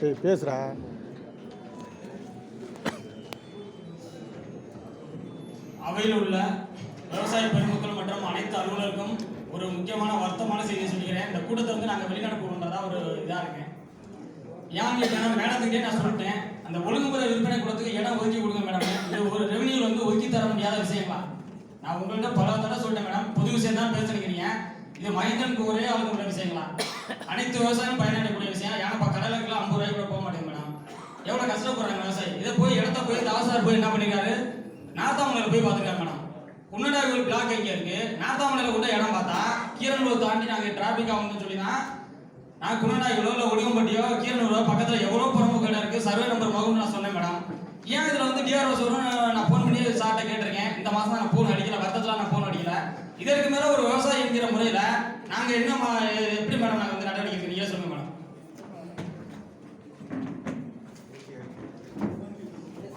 டேய் அவையில் உள்ள விவசாய பெருமக்கள் மற்றும் ஒரு முக்கியமான வருத்தமான செய்தியை சொல்லிக்கிறேன். இந்த கூட்டத்தை வந்து நாங்கள் வெளிநாடு போகணுன்றதா ஒரு இதாக இருக்கேன். ஏன் கேட்டீங்கன்னா மேடத்துக்கிட்டே நான் சொல்லிட்டேன். அந்த ஒழுங்குமுறை விற்பனை கூடத்துக்கு இடம் ஒதுக்கி கொடுங்க மேடம். இது ஒரு ரெவன்யூ வந்து ஒதுக்கி தர முடியாத விஷயங்களா நான் உங்கள்கிட்ட பல தடவை சொல்லிட்டேன் மேடம். பொது விஷயம் தான் பேசுறீங்க இது மைந்தனுக்கு ஒரே ஆளுக்கு உள்ள விஷயங்களா? அனைத்து விவசாயம் பயனடையக்கூடிய விஷயம். ஏன்னா இப்போ கடலுக்குலாம் ஐம்பது ரூபாய் கூட போக மாட்டேங்க மேடம். எவ்வளோ கஷ்டப்படுறாங்க விவசாயி? இதை போய் இடத்த போய் தாசார் போய் என்ன பண்ணிருக்காரு? உங்களை போய் பார்த்துருக்காங்க மேடம். உன்னடாவில் பிளாக் எங்கே இருக்கு? நாத்தாமலையில் கூட இடம் பார்த்தா கீரனூர் தாண்டி நாங்கள் டிராஃபிக் ஆகணும்னு சொல்லி தான் நான் குன்னடாயிலோ இல்லை ஒடிவம்பட்டியோ கீரனூரோ பக்கத்தில் எவ்வளோ பிரமுக இடம் இருக்கு? சர்வே நம்பர் மகம்னு நான் சொன்னேன் மேடம் ஏன் இதில் வந்து டிஆர்ஓஸ் வரும் நான் ஃபோன் பண்ணி சார்ட்ட கேட்டிருக்கேன். இந்த மாதம் நான் ஃபோன் அடிக்கல வருத்தத்தில் நான் ஃபோன் அடிக்கல. இதற்கு மேலே ஒரு விவசாயி என்கிற முறையில் நாங்கள் என்ன எப்படி மேடம் நாங்கள் வந்து நடவடிக்கை எடுக்க நீங்களே சொல்லுங்க மேடம்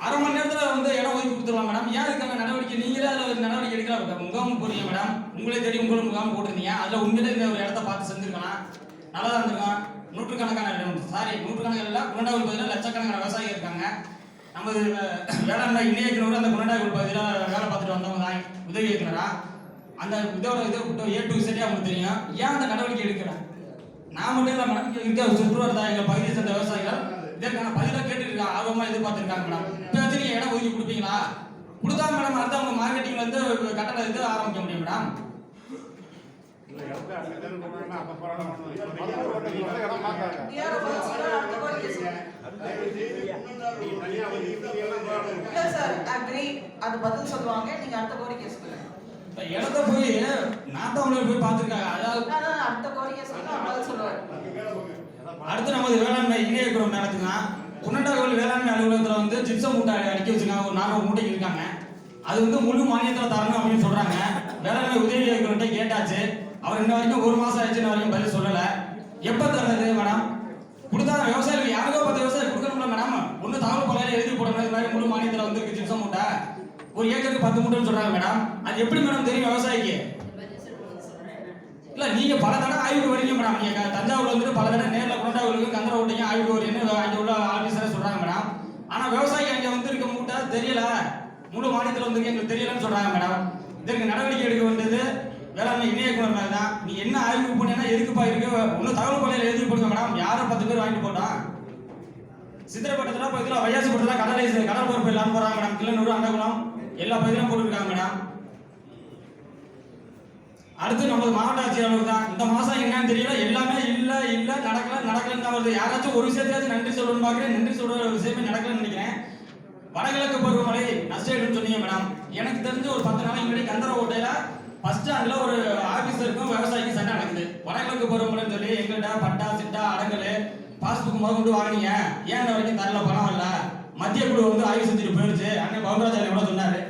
அரை மணி நேரத்துல வந்து இடம் ஒதுக்கி கொடுத்துருவாங்க மேடம் ஏன் இதுக்கான நடவடிக்கை? நீங்களே அதில் ஒரு நடவடிக்கை எடுக்கலாம் முகாம் போறீங்க மேடம் உங்களே தெரியும் உங்களும் முகாம் போட்டிருந்தீங்க. அதில் உண்மையிலே இந்த ஒரு இடத்த பார்த்து செஞ்சுருக்கலாம் நல்லா தான் இருந்திருக்கும். நூற்றுக்கணக்கான சாரி நூற்றுக்கணக்கான இல்லை குணடாவில் பகுதியில் லட்சக்கணக்கான விவசாயிகள் இருக்காங்க. நமது வேளாண்மை இணை இயக்குனர் அந்த குணடாவில் பகுதியில் வேலை பார்த்துட்டு வந்தவங்க தான் உதவி இயக்குனரா? அந்த இதோட இது ஏ டு சரியா அவங்களுக்கு தெரியும். ஏன் அந்த நடவடிக்கை எடுக்கிறேன் நான் மட்டும் இல்லை மேடம் இங்க இருக்க சுற்றுவட்டார எங்கள் பகுதியை சேர்ந்த விவசாயிகள் இதற்கான பதிலாக கேட்டுருக்காங்க ஆர்வமாக எதிர்பார்த்துருக்காங்க மேடம் இப்போ வச்சு நீங்கள் இடம் ஒதுக்கி கொடுப்பீங்களா கொடுத்தா மேடம் அடுத்து அவங்க மார்க்கெட்டிங் வந்து கட்டண இது ஆரம்பிக்க முடியும் மேடம் இல்ல சார் அக்ரி அது பதில் சொல்லுவாங்க. நீங்க அடுத்த கோரிக்கை சொல்லுங்க இடத்த போய் நாத்தாமலையில் போய் பார்த்துருக்காங்க. அதாவது அடுத்த கோரிக்கை சொல்லுங்க அவர் பதில் சொல்லுவார். அடுத்து நமது வேளாண்மை இணை இயக்குனர் மேடத்துங்க குன்னண்டாவில் வேளாண்மை அலுவலகத்தில் வந்து ஜிப்சம் மூட்டை அடிக்க வச்சுருக்காங்க. ஒரு நானூறு மூட்டைக்கு இருக்காங்க. அது வந்து முழு மானியத்தில் தரணும் அப்படின்னு சொல்கிறாங்க வேளாண்மை உதவி இயக்குனர்கிட்ட கேட்டாச்சு. அவர் இன்ன வரைக்கும் ஒரு மாதம் ஆச்சு இன்ன வரைக்கும் பதில் சொல்லலை. எப்போ தர்றது மேடம்? கொடுத்தா விவசாயிகள் யாருக்கோ பத்து விவசாயி கொடுக்கணும்ல மேடம்? ஒண்ணு தகவல் பலையில எழுதி போடணும். இது மாதிரி முழு மானியத்தில் வந்து ஜிப்சம் மூட்டை. ஒரு ஏக்கருக்கு பத்து மூட்டைன்னு சொல்கிறாங்க மேடம். அது எப்படி மேடம் தெரியும் விவசாயிக்கு? இல்லை நீங்கள் பல தடவை ஆய்வுக்கு வரீங்க மேடம். நீங்கள் க- தஞ்சாவூர்ல வந்துட்டு பல தடவை நேரில் கொண்டாவுக்கு கந்தர ஓட்டிங்க ஆய்வுக்கு வரீங்கன்னு அங்கே உள்ள ஆஃபீஸரை சொல்கிறாங்க மேடம். ஆனால் விவசாயி அங்கே வந்து இருக்க மூட்டை தெரியல. முழு மாநிலத்தில் வந்து எங்களுக்கு தெரியலன்னு சொல்கிறாங்க மேடம். இதற்கு நடவடிக்கை எடுக்க வேண்டியது வேளாண்மை இணை மேலே தான். நீ என்ன ஆய்வு பண்ணீங்கன்னா எதுக்குப்பா இருக்கு? ஒன்றும் தகவல் கொள்ளையில் எழுதி கொடுங்க மேடம். யாரை பத்து பேர் வாங்கிட்டு போட்டான் சித்திரப்பட்டத்தில் பகுதியில் வையாசி பட்டத்தில் கடலை கடல் பொறுப்பு எல்லாம் போகிறாங்க மேடம். கிள்ளனூர் அண்டகுளம் எல்லா பகுதியிலும் போட்டுருக்காங்க மேடம். அடுத்து நமது மாவட்ட ஆட்சியாளர் தான். இந்த மாதம் என்னன்னு தெரியல. எல்லாமே இல்லை இல்லை நடக்கல நடக்கலன்னு தான் வருது. யாராச்சும் ஒரு விஷயத்தையாச்சும் நன்றி சொல்லணும்னு பார்க்குறேன். நன்றி சொல்கிற ஒரு விஷயமே நடக்கலன்னு நினைக்கிறேன். வடகிழக்கு பருவமழை நஷ்டம் சொன்னீங்க மேடம் எனக்கு தெரிஞ்ச ஒரு பத்து நாளைக்கு முன்னாடி கந்தர ஓட்டையில பஸ் ஸ்டாண்ட்ல ஒரு ஆஃபீஸருக்கும் விவசாயிக்கும் சண்டை நடக்குது. வடகிழக்கு பருவமழைன்னு சொல்லி எங்கள்கிட்ட பட்டா சிட்டா அடங்கல் பாஸ்புக் முதல் கொண்டு வாங்கினீங்க. ஏன் இன்ன வரைக்கும் தரல? பணம் இல்லை. மத்திய குழு வந்து ஆய்வு செஞ்சுட்டு போயிடுச்சு அண்ணன் பவுன்ராஜ் கூட சொன்னார்.